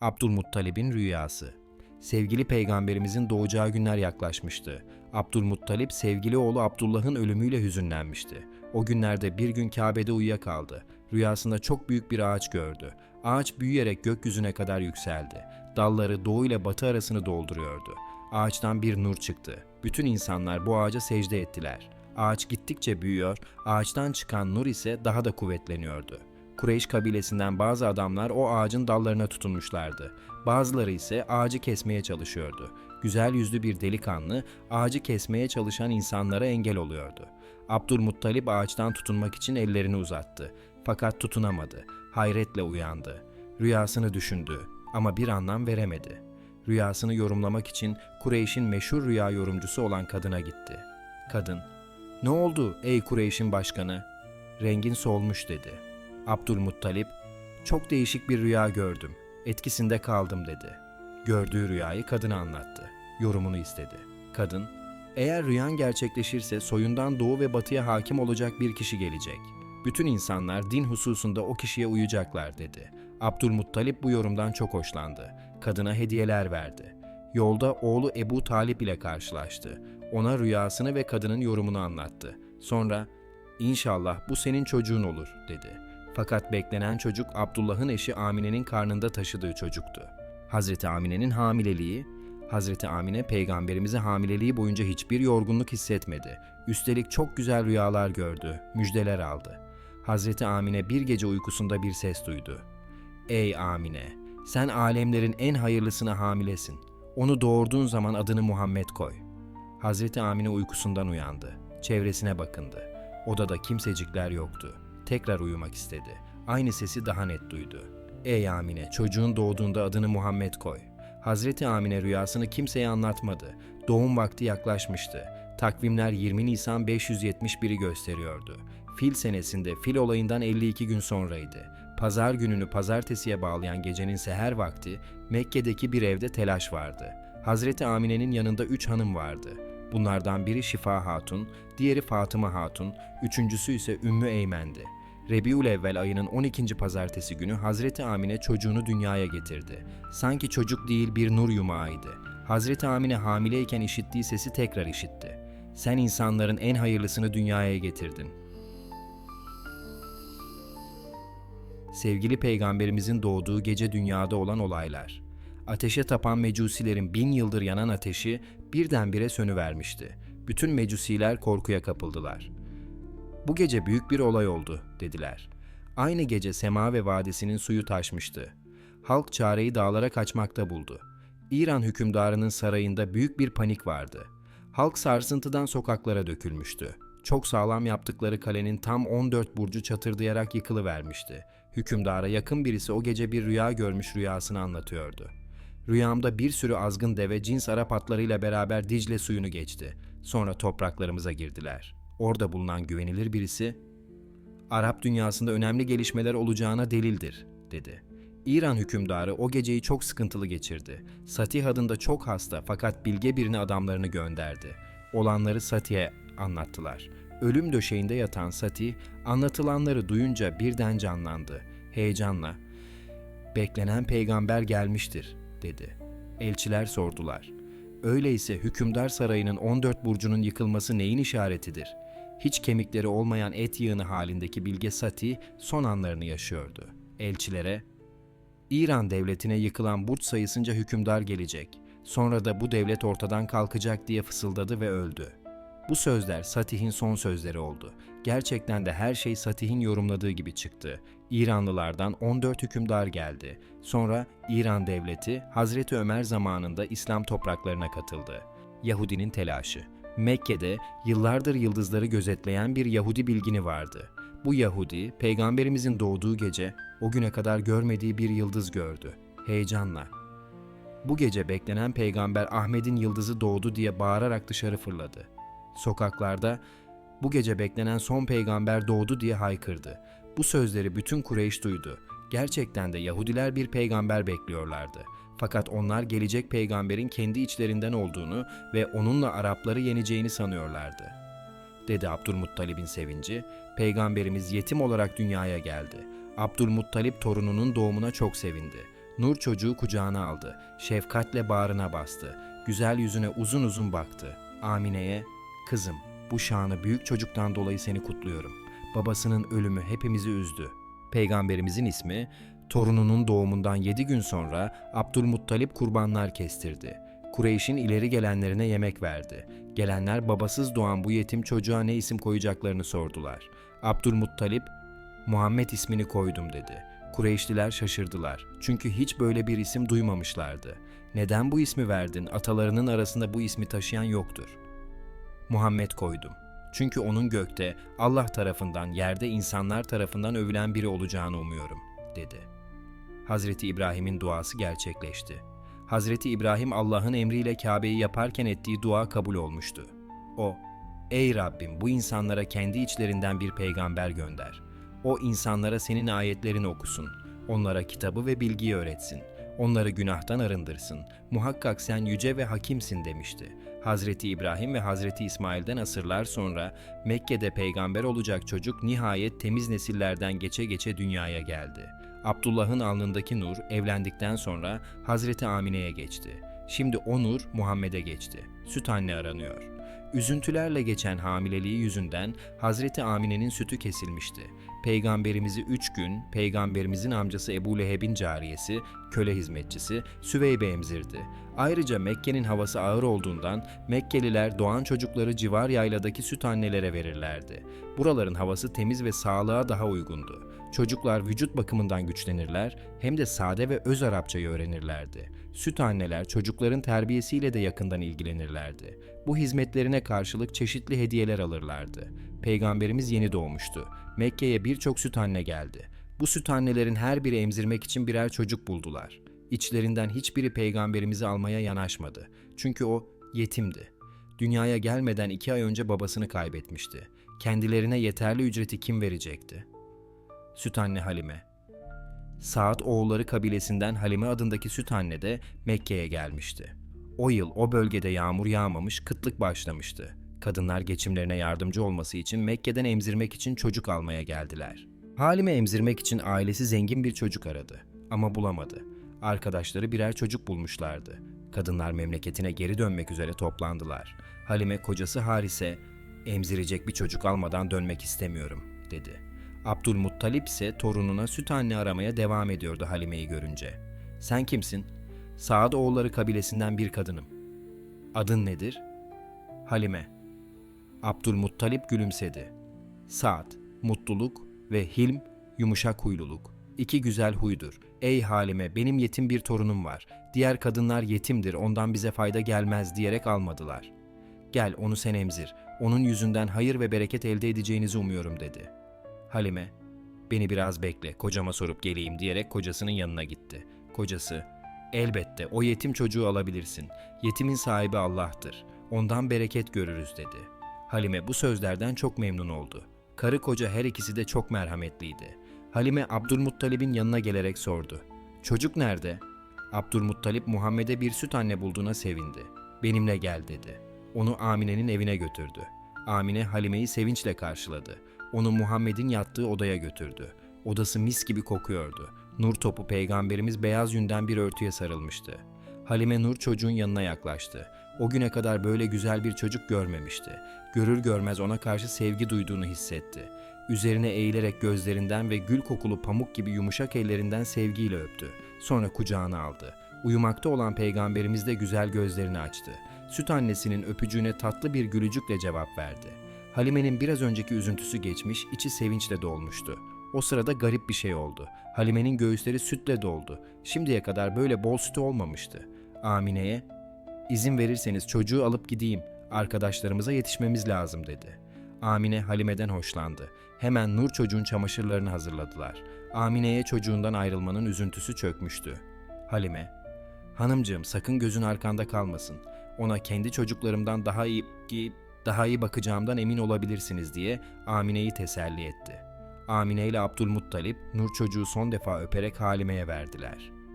Abdülmuttalib'in rüyası. Sevgili peygamberimizin doğacağı günler yaklaşmıştı. Abdülmuttalip sevgili oğlu Abdullah'ın ölümüyle hüzünlenmişti. O günlerde bir gün Kabe'de uyuyakaldı. Rüyasında çok büyük bir ağaç gördü. Ağaç büyüyerek gökyüzüne kadar yükseldi. Dalları doğu ile batı arasını dolduruyordu. Ağaçtan bir nur çıktı. Bütün insanlar bu ağaca secde ettiler. Ağaç gittikçe büyüyor, ağaçtan çıkan nur ise daha da kuvvetleniyordu. Kureyş kabilesinden bazı adamlar o ağacın dallarına tutunmuşlardı. Bazıları ise ağacı kesmeye çalışıyordu. Güzel yüzlü bir delikanlı ağacı kesmeye çalışan insanlara engel oluyordu. Abdülmuttalip ağaçtan tutunmak için ellerini uzattı. Fakat tutunamadı. Hayretle uyandı. Rüyasını düşündü ama bir anlam veremedi. Rüyasını yorumlamak için Kureyş'in meşhur rüya yorumcusu olan kadına gitti. Kadın, "Ne oldu ey Kureyş'in başkanı?" Rengin solmuş dedi. Abdülmuttalip, "Çok değişik bir rüya gördüm. Etkisinde kaldım." dedi. Gördüğü rüyayı kadına anlattı. Yorumunu istedi. Kadın, "Eğer rüyan gerçekleşirse soyundan doğu ve batıya hakim olacak bir kişi gelecek. Bütün insanlar din hususunda o kişiye uyacaklar." dedi. Abdülmuttalip bu yorumdan çok hoşlandı. Kadına hediyeler verdi. Yolda oğlu Ebu Talip ile karşılaştı. Ona rüyasını ve kadının yorumunu anlattı. Sonra İnşallah bu senin çocuğun olur dedi. Fakat beklenen çocuk Abdullah'ın eşi Amine'nin karnında taşıdığı çocuktu. Hazreti Amine'nin hamileliği, Hazreti Amine peygamberimize hamileliği boyunca hiçbir yorgunluk hissetmedi. Üstelik çok güzel rüyalar gördü, müjdeler aldı. Hazreti Amine bir gece uykusunda bir ses duydu. Ey Amine, sen alemlerin en hayırlısına hamilesin. Onu doğurduğun zaman adını Muhammed koy. Hazreti Amine uykusundan uyandı. Çevresine bakındı. Odada kimsecikler yoktu. Tekrar uyumak istedi. Aynı sesi daha net duydu. Ey Amine, çocuğun doğduğunda adını Muhammed koy. Hazreti Amine rüyasını kimseye anlatmadı. Doğum vakti yaklaşmıştı. Takvimler 20 Nisan 571'i gösteriyordu. Fil senesinde fil olayından 52 gün sonraydı. Pazar gününü pazartesiye bağlayan gecenin seher vakti Mekke'deki bir evde telaş vardı. Hazreti Amine'nin yanında üç hanım vardı. Bunlardan biri Şifa Hatun, diğeri Fatıma Hatun, üçüncüsü ise Ümmü Eymen'di. Rebiül Evvel ayının 12. pazartesi günü Hazreti Amine çocuğunu dünyaya getirdi. Sanki çocuk değil bir nur yumağıydı. Hazreti Amine hamileyken işittiği sesi tekrar işitti. Sen insanların en hayırlısını dünyaya getirdin. Sevgili peygamberimizin doğduğu gece dünyada olan olaylar. Ateşe tapan mecusilerin bin yıldır yanan ateşi birdenbire sönüvermişti. Bütün mecusiler korkuya kapıldılar. Bu gece büyük bir olay oldu, dediler. Aynı gece Sema ve Vadisi'nin suyu taşmıştı. Halk çareyi dağlara kaçmakta buldu. İran hükümdarının sarayında büyük bir panik vardı. Halk sarsıntıdan sokaklara dökülmüştü. Çok sağlam yaptıkları kalenin tam 14 burcu çatırdayarak yıkılıvermişti. Hükümdara yakın birisi o gece bir rüya görmüş rüyasını anlatıyordu. Rüyamda bir sürü azgın deve cins Arap atlarıyla beraber Dicle suyunu geçti. Sonra topraklarımıza girdiler. Orada bulunan güvenilir birisi, Arap dünyasında önemli gelişmeler olacağına delildir, dedi. İran hükümdarı o geceyi çok sıkıntılı geçirdi. Satih adında çok hasta fakat bilge birini adamlarını gönderdi. Olanları Satih'e anlattılar. Ölüm döşeğinde yatan Satih, anlatılanları duyunca birden canlandı. Heyecanla, beklenen peygamber gelmiştir, dedi. Elçiler sordular. Öyleyse hükümdar sarayının 14 burcunun yıkılması neyin işaretidir? Hiç kemikleri olmayan et yığını halindeki bilge Sati son anlarını yaşıyordu. Elçilere, İran devletine yıkılan burç sayısınca hükümdar gelecek. Sonra da bu devlet ortadan kalkacak diye fısıldadı ve öldü. Bu sözler Satih'in son sözleri oldu. Gerçekten de her şey Satih'in yorumladığı gibi çıktı. İranlılardan 14 hükümdar geldi. Sonra İran devleti Hazreti Ömer zamanında İslam topraklarına katıldı. Yahudinin telaşı. Mekke'de yıllardır yıldızları gözetleyen bir Yahudi bilgini vardı. Bu Yahudi, peygamberimizin doğduğu gece o güne kadar görmediği bir yıldız gördü. Heyecanla. Bu gece beklenen peygamber Ahmet'in yıldızı doğdu diye bağırarak dışarı fırladı. Sokaklarda bu gece beklenen son peygamber doğdu diye haykırdı. Bu sözleri bütün Kureyş duydu. Gerçekten de Yahudiler bir peygamber bekliyorlardı. Fakat onlar gelecek peygamberin kendi içlerinden olduğunu ve onunla Arapları yeneceğini sanıyorlardı. Dedi Abdülmuttalib'in sevinci, peygamberimiz yetim olarak dünyaya geldi. Abdülmuttalip torununun doğumuna çok sevindi. Nur çocuğu kucağına aldı. Şefkatle bağrına bastı. Güzel yüzüne uzun uzun baktı. Amine'ye, kızım bu şanı büyük çocuktan dolayı seni kutluyorum. Babasının ölümü hepimizi üzdü. Peygamberimizin ismi, torununun doğumundan yedi gün sonra Abdülmuttalip kurbanlar kestirdi. Kureyş'in ileri gelenlerine yemek verdi. Gelenler babasız doğan bu yetim çocuğa ne isim koyacaklarını sordular. Abdülmuttalip, Muhammed ismini koydum dedi. Kureyşliler şaşırdılar. Çünkü hiç böyle bir isim duymamışlardı. Neden bu ismi verdin? Atalarının arasında bu ismi taşıyan yoktur. Muhammed koydum. Çünkü onun gökte Allah tarafından, yerde insanlar tarafından övülen biri olacağını umuyorum, dedi. Hazreti İbrahim'in duası gerçekleşti. Hazreti İbrahim Allah'ın emriyle Kabe'yi yaparken ettiği dua kabul olmuştu. O, Ey Rabbim bu insanlara kendi içlerinden bir peygamber gönder. O insanlara senin ayetlerini okusun. Onlara kitabı ve bilgiyi öğretsin. Onları günahtan arındırsın. Muhakkak sen yüce ve hakimsin demişti. Hazreti İbrahim ve Hazreti İsmail'den asırlar sonra Mekke'de peygamber olacak çocuk nihayet temiz nesillerden geçe geçe dünyaya geldi. Abdullah'ın alnındaki nur evlendikten sonra Hazreti Amine'ye geçti. Şimdi o nur Muhammed'e geçti. Süt anne aranıyor. Üzüntülerle geçen hamileliği yüzünden Hazreti Amine'nin sütü kesilmişti. Peygamberimizi üç gün, peygamberimizin amcası Ebu Leheb'in cariyesi, köle hizmetçisi Süveybe emzirdi. Ayrıca Mekke'nin havası ağır olduğundan Mekkeliler doğan çocukları civar yayladaki süt annelere verirlerdi. Buraların havası temiz ve sağlığa daha uygundu. Çocuklar vücut bakımından güçlenirler hem de sade ve öz Arapçayı öğrenirlerdi. Süt anneler çocukların terbiyesiyle de yakından ilgilenirlerdi. Bu hizmetlerine karşılık çeşitli hediyeler alırlardı. Peygamberimiz yeni doğmuştu. Mekke'ye birçok süt anne geldi. Bu süt annelerin her biri emzirmek için birer çocuk buldular. İçlerinden hiçbiri peygamberimizi almaya yanaşmadı. Çünkü o yetimdi. Dünyaya gelmeden iki ay önce babasını kaybetmişti. Kendilerine yeterli ücreti kim verecekti? Süt anne Halime. Saat oğulları kabilesinden Halime adındaki süt anne de Mekke'ye gelmişti. O yıl o bölgede yağmur yağmamış, kıtlık başlamıştı. Kadınlar geçimlerine yardımcı olması için Mekke'den emzirmek için çocuk almaya geldiler. Halime emzirmek için ailesi zengin bir çocuk aradı ama bulamadı. Arkadaşları birer çocuk bulmuşlardı. Kadınlar memleketine geri dönmek üzere toplandılar. Halime kocası Haris'e emzirecek bir çocuk almadan dönmek istemiyorum dedi. Abdülmuttalip ise torununa süt anne aramaya devam ediyordu Halime'yi görünce. Sen kimsin? Saad oğulları kabilesinden bir kadınım. Adın nedir? Halime. Abdülmuttalip gülümsedi. Saad, mutluluk ve Hilm, yumuşak huyluluk. İki güzel huydur. Ey Halime, benim yetim bir torunum var. Diğer kadınlar yetimdir, ondan bize fayda gelmez diyerek almadılar. Gel onu sen emzir. Onun yüzünden hayır ve bereket elde edeceğinizi umuyorum dedi. Halime, beni biraz bekle, kocama sorup geleyim diyerek kocasının yanına gitti. Kocası, elbette o yetim çocuğu alabilirsin. Yetimin sahibi Allah'tır. Ondan bereket görürüz dedi. Halime bu sözlerden çok memnun oldu. Karı koca her ikisi de çok merhametliydi. Halime Abdülmuttalib'in yanına gelerek sordu. Çocuk nerede? Abdülmuttalip Muhammed'e bir süt anne bulduğuna sevindi. Benimle gel dedi. Onu Amine'nin evine götürdü. Amine Halime'yi sevinçle karşıladı. Onu Muhammed'in yattığı odaya götürdü. Odası mis gibi kokuyordu. Nur topu peygamberimiz beyaz yünden bir örtüye sarılmıştı. Halime Nur çocuğun yanına yaklaştı. O güne kadar böyle güzel bir çocuk görmemişti. Görür görmez ona karşı sevgi duyduğunu hissetti. Üzerine eğilerek gözlerinden ve gül kokulu pamuk gibi yumuşak ellerinden sevgiyle öptü. Sonra kucağına aldı. Uyumakta olan peygamberimiz de güzel gözlerini açtı. Süt annesinin öpücüğüne tatlı bir gülücükle cevap verdi. Halime'nin biraz önceki üzüntüsü geçmiş, içi sevinçle dolmuştu. O sırada garip bir şey oldu. Halime'nin göğüsleri sütle doldu. Şimdiye kadar böyle bol sütü olmamıştı. Amine'ye, izin verirseniz çocuğu alıp gideyim, arkadaşlarımıza yetişmemiz lazım dedi. Amine Halime'den hoşlandı. Hemen Nur çocuğun çamaşırlarını hazırladılar. Amine'ye çocuğundan ayrılmanın üzüntüsü çökmüştü. Halime, hanımcığım sakın gözün arkanda kalmasın. Ona kendi çocuklarımdan daha iyi daha iyi bakacağımdan emin olabilirsiniz diye Amine'yi teselli etti. Amine ile Abdülmuttalip Nur çocuğu son defa öperek Halime'ye verdiler.''